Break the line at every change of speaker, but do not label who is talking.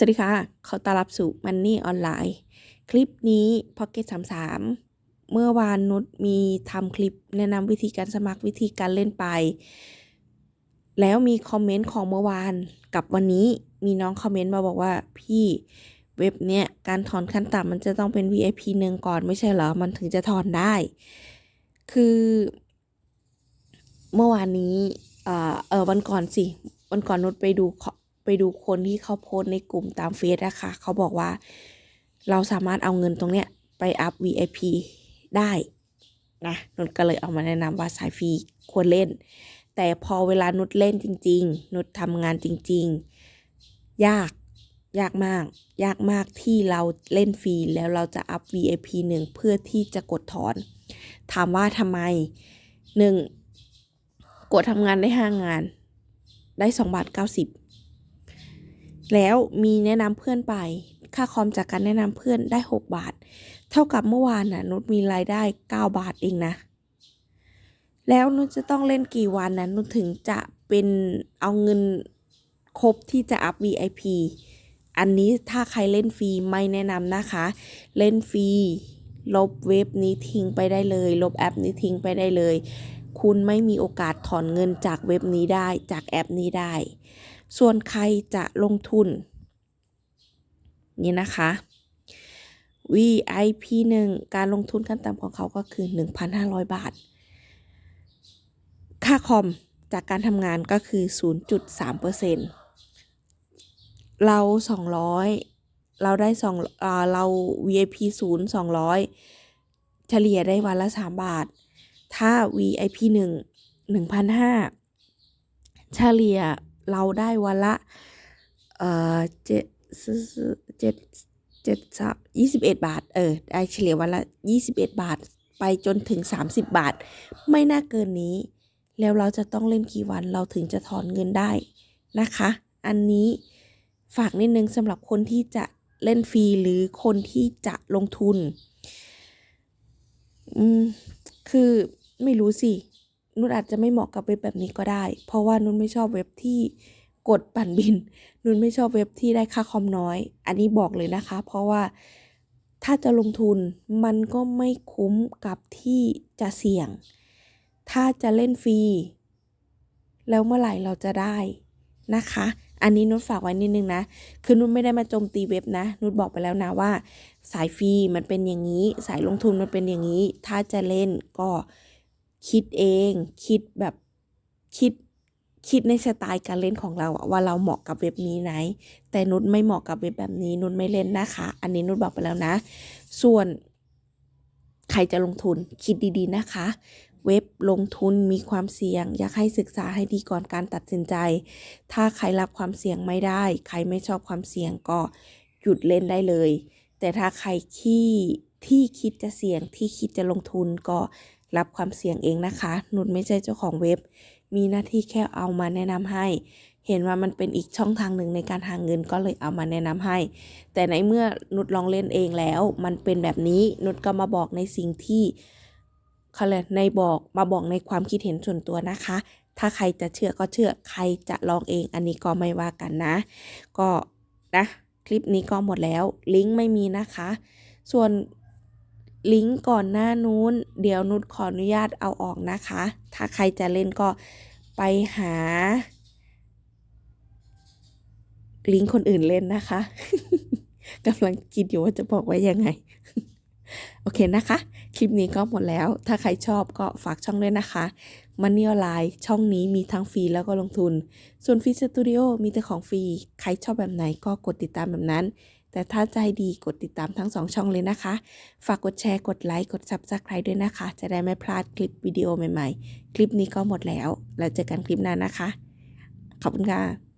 สวัสดีค่ะขอต้อนรับสู่มันนี่ออนไลน์ คลิปนี้ Pocket 33 เมื่อวานนุชมีทำคลิปแนะนำวิธีการสมัครวิธีการเล่นไป แล้วมีคอมเมนต์ของเมื่อวานกับวันนี้มีน้องคอมเมนต์มาบอกว่าพี่เว็บเนี้ยการถอนขั้นต่ำมันจะต้องเป็น VIP หนึ่งก่อนไม่ใช่เหรอ มันถึงจะถอนได้ คือ เมื่อวานนี้เอ่อเออวันก่อนสิ วันก่อนนุชไปดูข ไปดูคนที่เขาโพสในกลุ่มตามเฟซอะคะเขาบอกว่า เราสามารถเอาเงินตรงเนี้ยไปอัพ VIP ได้นะนุชก็เลยเอามาแนะนำว่าสายฟรีควรเล่น แต่พอเวลานุชเล่นจริง ๆ นุชทำงานจริง ๆ ยากยากมาก ยากมากที่เราเล่นฟรีแล้วเราจะอัพ VIP หนึ่งเพื่อที่จะกดถอน ถามว่าทำไมหนึ่งกดทำงานได้ห้างาน ได้สองบาทเก้าสิบ แล้วมีแนะนำเพื่อนไป ค่าคอมจากการแนะนำเพื่อนได้หกบาท เท่ากับเมื่อวานน่ะนุชมีรายได้เก้าบาทเองนะ แล้วนุชจะต้องเล่นกี่วันนะนุชถึงจะเป็นเอาเงินครบที่จะอัพ VIP อันนี้ถ้าใครเล่นฟรีไม่แนะนำนะคะ เล่นฟรีลบเว็บนี้ทิ้งไปได้เลย ลบแอปนี้ทิ้งไปได้เลย คุณไม่มีโอกาสถอนเงินจากเว็บนี้ได้จากแอปนี้ได้ ส่วนใครจะลงทุน นี่นะคะ VIP 1 การลงทุนขั้นต่ำของเขาก็คือ 1,500 บาท ค่าคอมจากการทำงานก็คือ 0.3%เรา 200 เราได้2เอ่อเรา VIP 0 200 เฉลี่ยได้วันละ 3 บาท ถ้า VIP 1 1,500เฉลี่ยเราได้วันละ เอ่อเจ็ดเจ็ดเจ็ดสามยี่สิบเอ็ดบาท เออ ได้เฉลี่ยวันละยี่สิบเอ็ดบาท ไปจนถึงสามสิบบาท ไม่น่าเกินนี้ แล้วเราจะต้องเล่นกี่วันเราถึงจะถอนเงินได้นะคะ อันนี้ฝากนิดนึงสำหรับคนที่จะเล่นฟรีหรือคนที่จะลงทุน อืม คือ ไม่รู้สินุชอาจจะไม่เหมาะกับเว็บแบบนี้ก็ได้ เพราะว่านุชไม่ชอบเว็บที่กดปั่นบิน นุชไม่ชอบเว็บที่ได้ค่าคอมน้อย อันนี้บอกเลยนะคะ เพราะว่าถ้าจะลงทุนมันก็ไม่คุ้มกับที่จะเสี่ยง ถ้าจะเล่นฟรี แล้วเมื่อไหร่เราจะได้นะคะ อันนี้นุชฝากไว้นิดนึงนะ คือนุชไม่ได้มาโจมตีเว็บนะ นุชบอกไปแล้วนะว่า สายฟรีมันเป็นอย่างนี้ สายลงทุนมันเป็นอย่างนี้ ถ้าจะเล่นก็ คิดเอง คิดแบบคิดคิดในสไตล์การเล่นของเราอะว่าเราเหมาะกับเว็บนี้ไหน แต่นุชไม่เหมาะกับเว็บแบบนี้นุชไม่เล่นนะคะ อันนี้นุชบอกไปแล้วนะ ส่วนใครจะลงทุนคิดดีๆนะคะ เว็บลงทุนมีความเสี่ยง อยากให้ศึกษาให้ดีก่อนการตัดสินใจ ถ้าใครรับความเสี่ยงไม่ได้ ใครไม่ชอบความเสี่ยงก็หยุดเล่นได้เลย แต่ถ้าใครที่ที่คิดจะเสี่ยงที่คิดจะลงทุนก็ รับความเสี่ยงเองนะคะ นุชไม่ใช่เจ้าของเว็บ มีหน้าที่แค่เอามาแนะนำให้ เห็นว่ามันเป็นอีกช่องทางหนึ่งในการหาเงินก็เลยเอามาแนะนำให้ แต่ในเมื่อนุชลองเล่นเองแล้ว มันเป็นแบบนี้นุชก็มาบอกในสิ่งที่เขาเลยในบอกมาบอกในความคิดเห็นส่วนตัวนะคะ ถ้าใครจะเชื่อก็เชื่อใครจะลองเอง อันนี้ก็ไม่ว่ากันนะ ก็นะ คลิปนี้ก็หมดแล้ว ลิงก์ไม่มีนะคะ ส่วน ลิงก์ก่อนหน้านู้น เดี๋ยวนุชขออนุญาตเอาออกนะคะ ถ้าใครจะเล่นก็ไปหา ลิงก์คนอื่นเล่นนะคะกำลังคิดอยู่ว่าจะบอกว่ายังไง โอเคนะคะ คลิปนี้ก็หมดแล้ว ถ้าใครชอบก็ฝากช่องด้วยนะคะมันนี่ออนไลน์ช่องนี้มีทั้งฟรีแล้วก็ลงทุน ส่วนฟรีสตูดิโอมีแต่ของฟรี ใครชอบแบบไหนก็กดติดตามแบบนั้น แต่ถ้าใจดีกดติดตามทั้งสองช่องเลยนะคะ ฝากกดแชร์กดไลค์กด Subscribe ด้วยนะคะ จะได้ไม่พลาดคลิปวิดีโอใหม่ๆ คลิปนี้ก็หมดแล้ว แล้วเจอกันคลิปหน้านะคะ ขอบคุณค่ะ